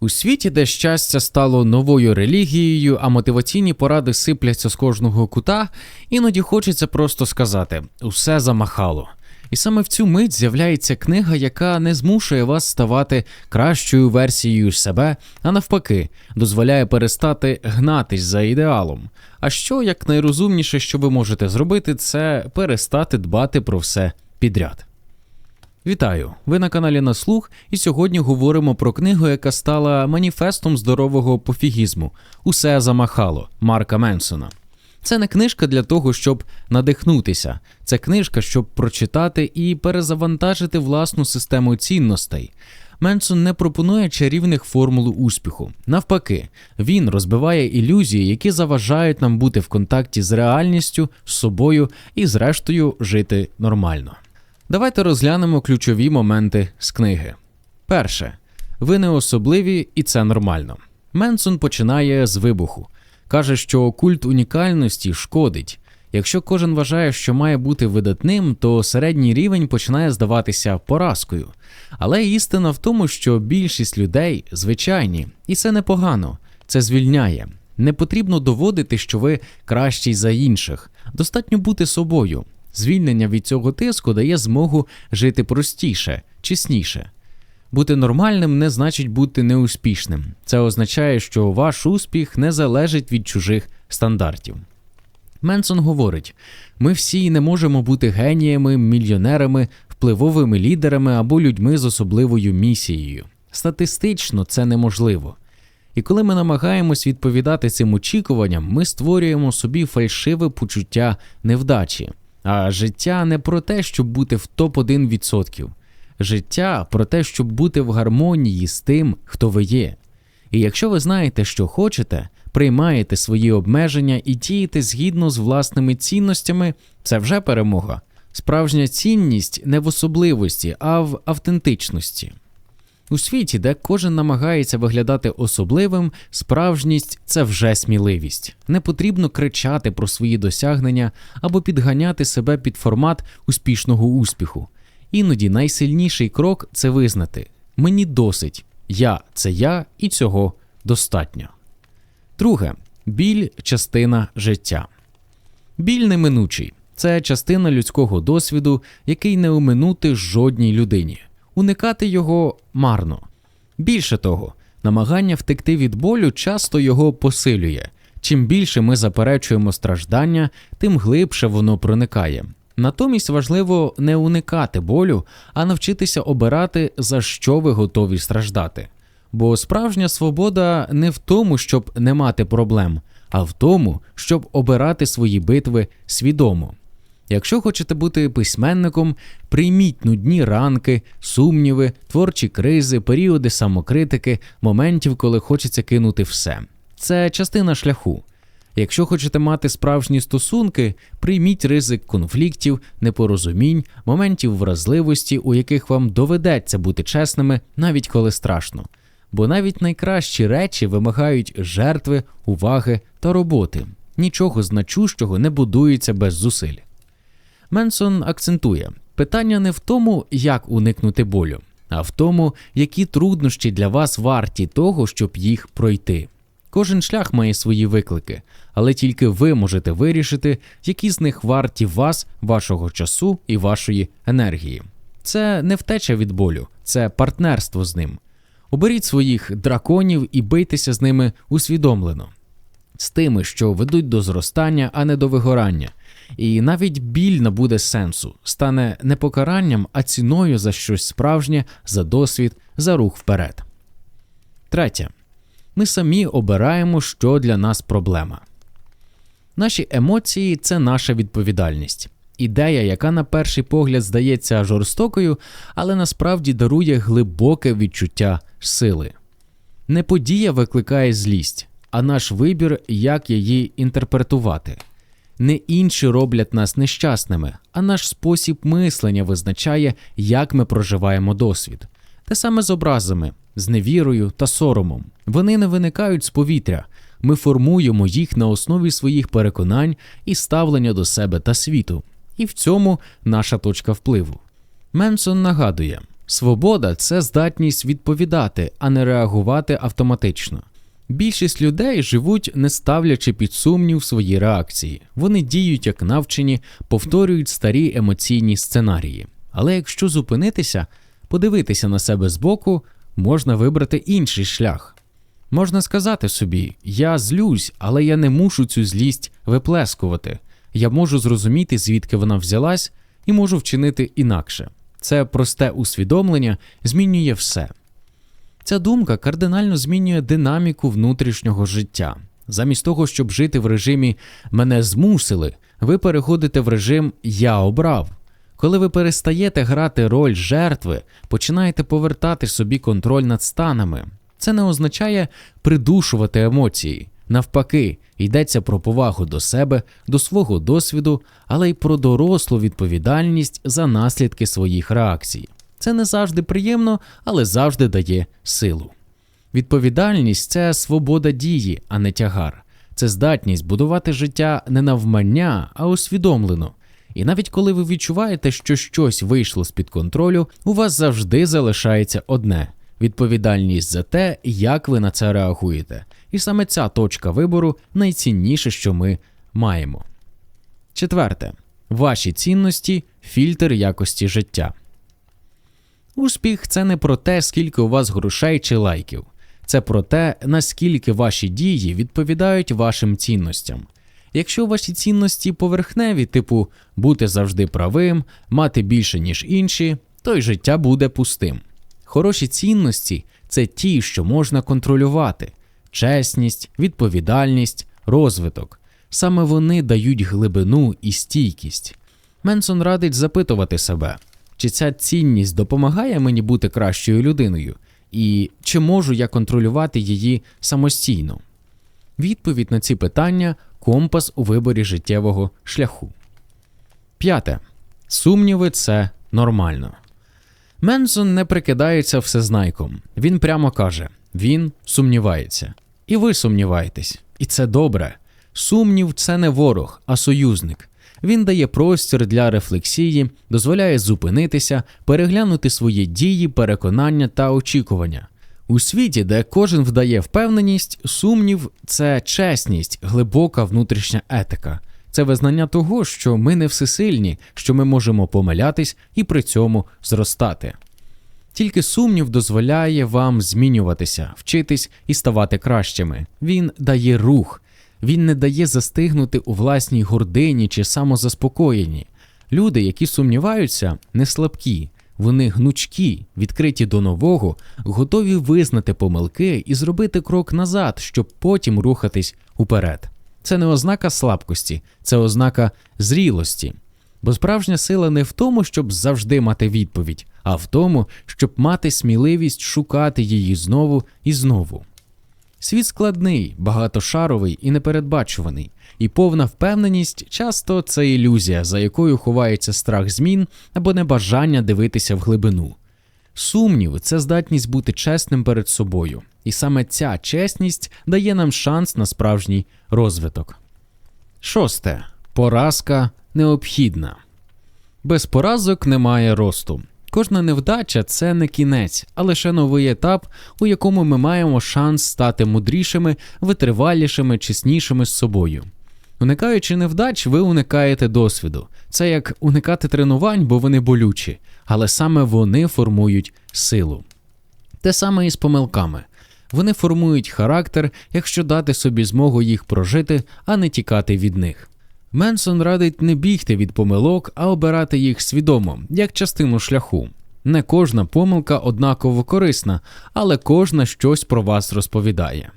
У світі, де щастя стало новою релігією, а мотиваційні поради сипляться з кожного кута, іноді хочеться просто сказати усе замахало. І саме в цю мить з'являється книга, яка не змушує вас ставати кращою версією себе, а навпаки, дозволяє перестати гнатись за ідеалом. А що як найрозумніше, що ви можете зробити, це перестати дбати про все підряд. Вітаю! Ви на каналі на слух, і сьогодні говоримо про книгу, яка стала маніфестом здорового пофігізму Усе замахало Марка Менсона. Це не книжка для того, щоб надихнутися, це книжка, щоб прочитати і перезавантажити власну систему цінностей. Менсон не пропонує чарівних формул успіху. Навпаки, він розбиває ілюзії, які заважають нам бути в контакті з реальністю, з собою і, зрештою, жити нормально. Давайте розглянемо ключові моменти з книги. Перше, ви не особливі, і це нормально. Менсон починає з вибуху. Каже, що культ унікальності шкодить. Якщо кожен вважає, що має бути видатним, то середній рівень починає здаватися поразкою. Але істина в тому, що більшість людей звичайні, і це непогано, це звільняє. Не потрібно доводити, що ви кращий за інших. Достатньо бути собою. Звільнення від цього тиску дає змогу жити простіше, чесніше. Бути нормальним не значить бути неуспішним. Це означає, що ваш успіх не залежить від чужих стандартів. Менсон говорить: ми всі не можемо бути геніями, мільйонерами, впливовими лідерами або людьми з особливою місією. Статистично це неможливо. І коли ми намагаємось відповідати цим очікуванням, ми створюємо собі фальшиве почуття невдачі. А життя не про те, щоб бути в топ-1%. Життя про те, щоб бути в гармонії з тим, хто ви є. І якщо ви знаєте, що хочете, приймаєте свої обмеження і дієте згідно з власними цінностями, це вже перемога. Справжня цінність не в особливості, а в автентичності. У світі, де кожен намагається виглядати особливим, справжність це вже сміливість. Не потрібно кричати про свої досягнення або підганяти себе під формат успішного успіху. Іноді найсильніший крок це визнати: мені досить, я це я, і цього достатньо. Друге, біль частина життя. Біль неминучий це частина людського досвіду, який не оминути жодній людині. Уникати його марно. Більше того, намагання втекти від болю часто його посилює. Чим більше ми заперечуємо страждання, тим глибше воно проникає. Натомість важливо не уникати болю, а навчитися обирати, за що ви готові страждати. Бо справжня свобода не в тому, щоб не мати проблем, а в тому, щоб обирати свої битви свідомо. Якщо хочете бути письменником, прийміть нудні ранки, сумніви, творчі кризи, періоди самокритики, моментів, коли хочеться кинути все. Це частина шляху. Якщо хочете мати справжні стосунки, прийміть ризик конфліктів, непорозумінь, моментів вразливості, у яких вам доведеться бути чесними, навіть коли страшно. Бо навіть найкращі речі вимагають жертви, уваги та роботи. Нічого значущого не будується без зусиль. Менсон акцентує питання не в тому, як уникнути болю, а в тому, які труднощі для вас варті того, щоб їх пройти. Кожен шлях має свої виклики, але тільки ви можете вирішити, які з них варті вас, вашого часу і вашої енергії. Це не втеча від болю, це партнерство з ним. Оберіть своїх драконів і бийтеся з ними усвідомлено, з тими, що ведуть до зростання, а не до вигорання. І навіть біль набуде сенсу, стане не покаранням, а ціною за щось справжнє, за досвід, за рух вперед. Третє. Ми самі обираємо, що для нас проблема. Наші емоції це наша відповідальність. Ідея, яка на перший погляд здається жорстокою, але насправді дарує глибоке відчуття сили. Не подія викликає злість, а наш вибір, як її інтерпретувати. Не інші роблять нас нещасними, а наш спосіб мислення визначає, як ми проживаємо досвід. Те саме з образами, з невірою та соромом. Вони не виникають з повітря. Ми формуємо їх на основі своїх переконань і ставлення до себе та світу. І в цьому наша точка впливу. Менсон нагадує: Свобода це здатність відповідати, а не реагувати автоматично. Більшість людей живуть, не ставлячи під сумнів свої реакції. Вони діють як навчені, повторюють старі емоційні сценарії. Але якщо зупинитися, подивитися на себе збоку, можна вибрати інший шлях. Можна сказати собі: я злюсь, але я не мушу цю злість виплескувати. Я можу зрозуміти, звідки вона взялась, і можу вчинити інакше. Це просте усвідомлення змінює все. Ця думка кардинально змінює динаміку внутрішнього життя. Замість того, щоб жити в режимі мене змусили, ви переходите в режим Я обрав. Коли ви перестаєте грати роль жертви, починаєте повертати собі контроль над станами. Це не означає придушувати емоції. Навпаки, йдеться про повагу до себе, до свого досвіду, але й про дорослу відповідальність за наслідки своїх реакцій. Це не завжди приємно, але завжди дає силу. Відповідальність це свобода дії, а не тягар. Це здатність будувати життя не навмання, а усвідомлено. І навіть коли ви відчуваєте, що щось вийшло з-під контролю, у вас завжди залишається одне відповідальність за те, як ви на це реагуєте. І саме ця точка вибору найцінніше, що ми маємо. Четверте. Ваші цінності фільтр якості життя. Успіх це не про те, скільки у вас грошей чи лайків. Це про те, наскільки ваші дії відповідають вашим цінностям. Якщо ваші цінності поверхневі, типу бути завжди правим, мати більше, ніж інші, то й життя буде пустим. Хороші цінності це ті, що можна контролювати: чесність, відповідальність, розвиток. Саме вони дають глибину і стійкість. Менсон радить запитувати себе, чи ця цінність допомагає мені бути кращою людиною, і чи можу я контролювати її самостійно? Відповідь на ці питання компас у виборі життєвого шляху. П'яте. Сумніви це нормально. Менсон не прикидається всезнайком. Він прямо каже: він сумнівається. І ви сумніваєтесь. І це добре. Сумнів це не ворог, а союзник. Він дає простір для рефлексії, дозволяє зупинитися, переглянути свої дії, переконання та очікування. У світі, де кожен вдає впевненість, сумнів це чесність, глибока внутрішня етика. Це визнання того, що ми не всесильні, що ми можемо помилятись і при цьому зростати. Тільки сумнів дозволяє вам змінюватися, вчитись і ставати кращими. Він дає рух, він не дає застигнути у власній гордині чи самозаспокоєнні. Люди, які сумніваються, не слабкі, вони гнучкі, відкриті до нового, готові визнати помилки і зробити крок назад, щоб потім рухатись уперед. Це не ознака слабкості, це ознака зрілості. Бо справжня сила не в тому, щоб завжди мати відповідь, а в тому, щоб мати сміливість шукати її знову і знову. Світ складний, багатошаровий і непередбачуваний, і повна впевненість часто це ілюзія, за якою ховається страх змін або небажання дивитися в глибину. Сумнів це здатність бути чесним перед собою, і саме ця чесність дає нам шанс на справжній розвиток. Шосте. Поразка необхідна. Без поразок немає росту. Кожна невдача це не кінець, а лише новий етап, у якому ми маємо шанс стати мудрішими, витривалішими, чеснішими з собою. Уникаючи невдач, ви уникаєте досвіду. Це як уникати тренувань, бо вони болючі, але саме вони формують силу. Те саме і з помилками. Вони формують характер, якщо дати собі змогу їх прожити, а не тікати від них. Менсон радить не бігти від помилок, а обирати їх свідомо, як частину шляху. Не кожна помилка однаково корисна, але кожна щось про вас розповідає.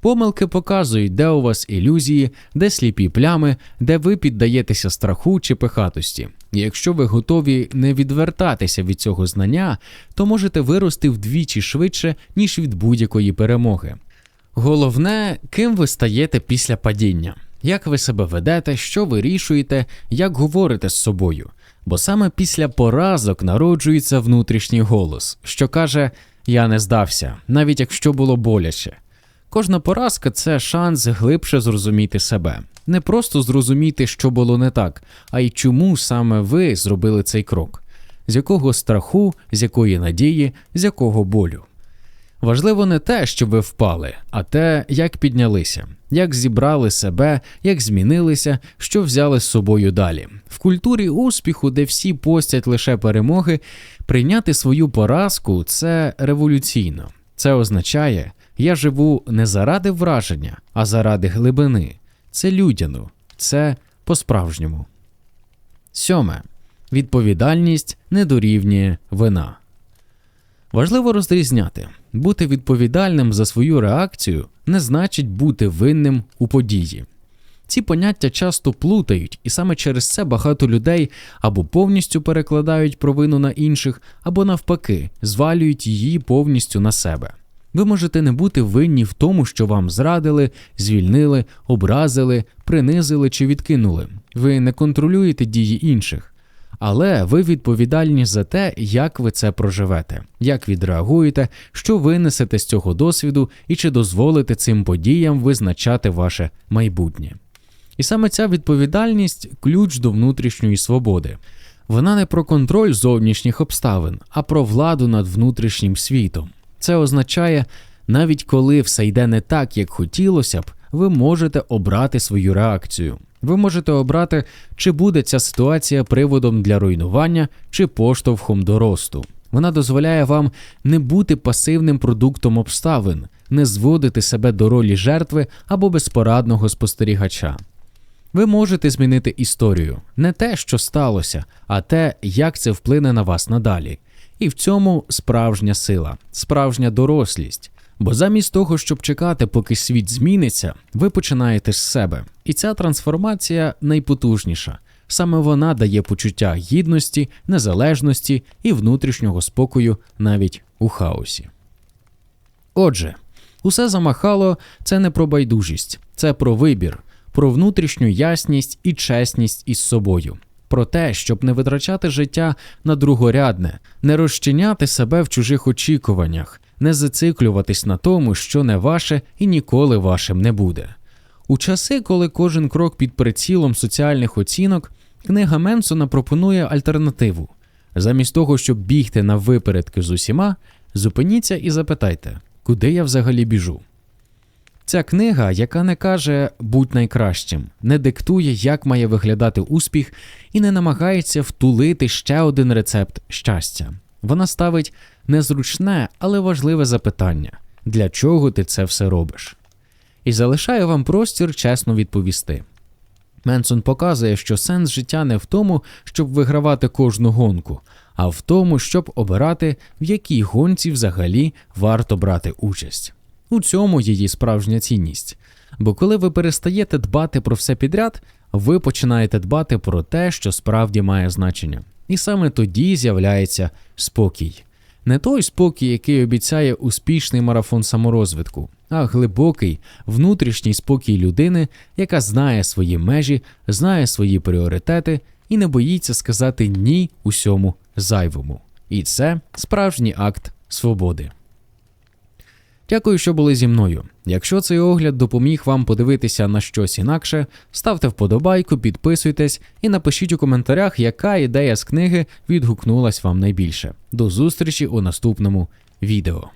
Помилки показують, де у вас ілюзії, де сліпі плями, де ви піддаєтеся страху чи пихатості. Якщо ви готові не відвертатися від цього знання, то можете вирости вдвічі швидше, ніж від будь-якої перемоги. Головне, ким ви стаєте після падіння, як ви себе ведете, що вирішуєте, як говорите з собою. Бо саме після поразок народжується внутрішній голос, що каже: Я не здався, навіть якщо було боляче. Кожна поразка це шанс глибше зрозуміти себе, не просто зрозуміти, що було не так, а й чому саме ви зробили цей крок. з якого страху, з якої надії, з якого болю. Важливо не те, що ви впали, а те, як піднялися, як зібрали себе, як змінилися, що взяли з собою далі. В культурі успіху, де всі постять лише перемоги, прийняти свою поразку це революційно. Це означає, я живу не заради враження, а заради глибини. Це людяно, це по-справжньому. Сьоме. Відповідальність не дорівнює вина. Важливо розрізняти, бути відповідальним за свою реакцію не значить бути винним у події. Ці поняття часто плутають, і саме через це багато людей або повністю перекладають провину на інших, або навпаки, звалюють її повністю на себе. Ви можете не бути винні в тому, що вам зрадили, звільнили, образили, принизили чи відкинули. Ви не контролюєте дії інших. Але ви відповідальні за те, як ви це проживете, як відреагуєте, що винесете з цього досвіду і чи дозволите цим подіям визначати ваше майбутнє. І саме ця відповідальність ключ до внутрішньої свободи. Вона не про контроль зовнішніх обставин, а про владу над внутрішнім світом. Це означає, навіть коли все йде не так, як хотілося б, ви можете обрати свою реакцію. Ви можете обрати, чи буде ця ситуація приводом для руйнування чи поштовхом до росту. Вона дозволяє вам не бути пасивним продуктом обставин, не зводити себе до ролі жертви або безпорадного спостерігача. Ви можете змінити історію, не те, що сталося, а те, як це вплине на вас надалі. І в цьому справжня сила, справжня дорослість. Бо замість того, щоб чекати, поки світ зміниться, ви починаєте з себе. І ця трансформація найпотужніша. Саме вона дає почуття гідності, незалежності і внутрішнього спокою навіть у хаосі. Отже, усе замахало це не про байдужість, це про вибір, про внутрішню ясність і чесність із собою, про те, щоб не витрачати життя на другорядне, не розчиняти себе в чужих очікуваннях, не зациклюватись на тому, що не ваше і ніколи вашим не буде. У часи, коли кожен крок під прицілом соціальних оцінок, книга Менсона пропонує альтернативу. Замість того, щоб бігти на випередки з усіма, зупиніться і запитайте, куди я взагалі біжу. Ця книга, яка не каже будь найкращим, не диктує, як має виглядати успіх, і не намагається втулити ще один рецепт щастя. Вона ставить незручне, але важливе запитання для чого ти це все робиш? І залишає вам простір чесно відповісти. Менсон показує, що сенс життя не в тому, щоб вигравати кожну гонку, а в тому, щоб обирати, в якій гонці взагалі варто брати участь. У цьому її справжня цінність. Бо коли ви перестаєте дбати про все підряд, ви починаєте дбати про те, що справді має значення. І саме тоді з'являється спокій. Не той спокій, який обіцяє успішний марафон саморозвитку, а глибокий внутрішній спокій людини, яка знає свої межі, знає свої пріоритети і не боїться сказати ні усьому зайвому. І це справжній акт свободи. Дякую, що були зі мною. Якщо цей огляд допоміг вам подивитися на щось інакше, ставте вподобайку, підписуйтесь і напишіть у коментарях, яка ідея з книги відгукнулась вам найбільше. До зустрічі у наступному відео.